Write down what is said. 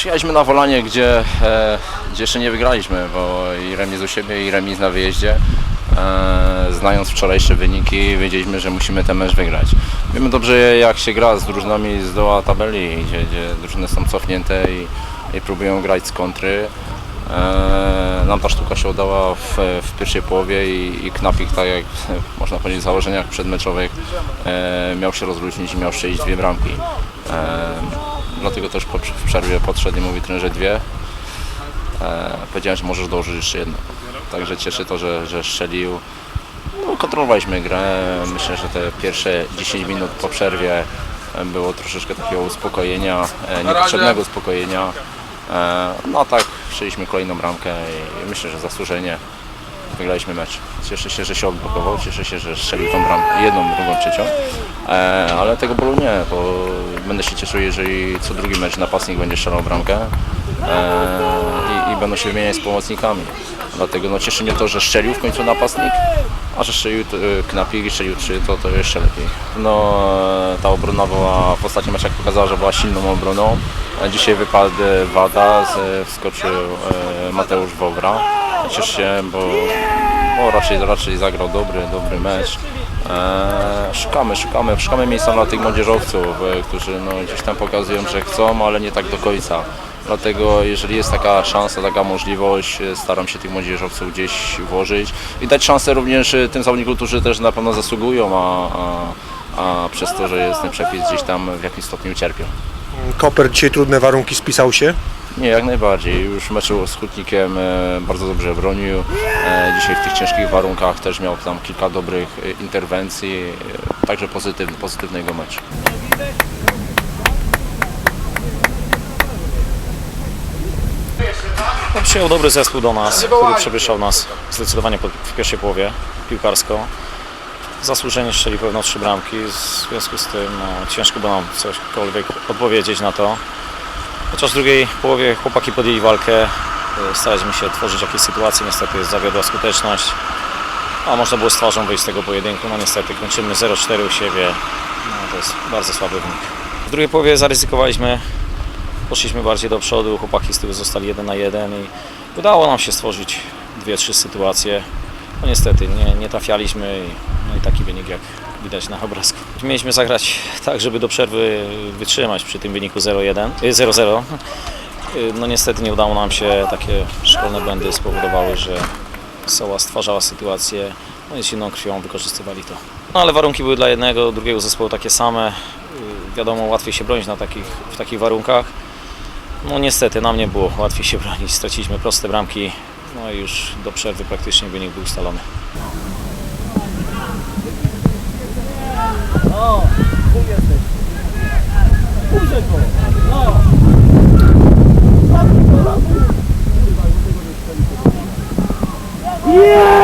Przyjechaliśmy na Wolanie, gdzie, e, gdzie jeszcze nie wygraliśmy, bo i remis u siebie, i remis na wyjeździe. E, znając wczorajsze wyniki, wiedzieliśmy, że musimy ten mecz wygrać. Wiemy dobrze, jak się gra z drużynami z doła tabeli, gdzie, gdzie drużyny są cofnięte i, i próbują grać z kontry. E, nam ta sztuka się udała w, w pierwszej połowie i, i Knapik, tak jak można powiedzieć w założeniach przedmeczowych, e, miał się rozluźnić i miał strzelić dwie bramki. E, dlatego też po, w przerwie podszedł i mówi trenerze dwie. E, powiedziałem, że możesz dołożyć jeszcze jedno. Także cieszy to, że, że strzelił. No, kontrolowaliśmy grę. Myślę, że te pierwsze 10 minut po przerwie e, było troszeczkę takiego uspokojenia, e, niepotrzebnego uspokojenia. E, No a tak, strzeliśmy kolejną bramkę i myślę, że zasłużenie wygraliśmy mecz. Cieszę się, że się odblokował, cieszę się, że strzelił tą bramkę, jedną, drugą, trzecią, ale tego bólu nie, bo będę się cieszył, jeżeli co drugi mecz napastnik będzie strzelał bramkę e, i, i będą się wymieniać z pomocnikami. Dlatego no, cieszy mnie to, że strzelił w końcu napastnik, a że strzelił e, Knapik i strzelił trzy, to, to jeszcze lepiej. No, e, ta obrona była w ostatnim meczach pokazała, że była silną obroną. E, Dzisiaj wypadł e, Wada, wskoczył e, Mateusz Wowra. Cieszę się, bo, raczej, raczej zagrał dobry, dobry mecz. E, szukamy, szukamy, szukamy miejsca dla tych młodzieżowców, e, którzy no, gdzieś tam pokazują, że chcą, ale nie tak do końca. Dlatego jeżeli jest taka szansa, taka możliwość, e, staram się tych młodzieżowców gdzieś włożyć i dać szansę również e, tym zawodnikom, którzy też na pewno zasługują, a, a, a przez to, że jest ten przepis gdzieś tam w jakimś stopniu cierpią. Koper dzisiaj trudne warunki spisał się. Nie, jak najbardziej. Już w meczu z Hutnikiem e, bardzo dobrze bronił. E, dzisiaj w tych ciężkich warunkach też miał tam kilka dobrych e, interwencji. Także pozytywny, pozytywny jego mecz. No, przyjął dobry zespół do nas, który przewyższał nas zdecydowanie w pierwszej połowie piłkarsko. Zasłużenie strzeli pewno trzy bramki, w związku z tym no, ciężko było nam cośkolwiek odpowiedzieć na to. Chociaż w drugiej połowie chłopaki podjęli walkę, y, staraliśmy się tworzyć jakieś sytuacje, niestety zawiodła skuteczność. A można było z twarzą wyjść z tego pojedynku, no niestety kończymy 0-4 u siebie, no, to jest bardzo słaby wynik. W drugiej połowie zaryzykowaliśmy poszliśmy bardziej do przodu, chłopaki z tyłu zostali jeden na jeden i udało nam się stworzyć dwie, trzy sytuacje. No niestety nie, nie trafialiśmy i, no i taki wynik jak widać na obrazku. Mieliśmy zagrać tak, żeby do przerwy wytrzymać przy tym wyniku 0-1, y, 0-0. Y, No niestety nie udało nam się, takie szkolne błędy spowodowały, że Soła stwarzała sytuację, no i z silną krwią wykorzystywali to. No ale warunki były dla jednego, drugiego zespołu takie same. Y, Wiadomo, łatwiej się bronić na takich, w takich warunkach. No niestety nam nie było łatwiej się bronić. Straciliśmy proste bramki, no i już do przerwy praktycznie wynik był ustalony. Yeah!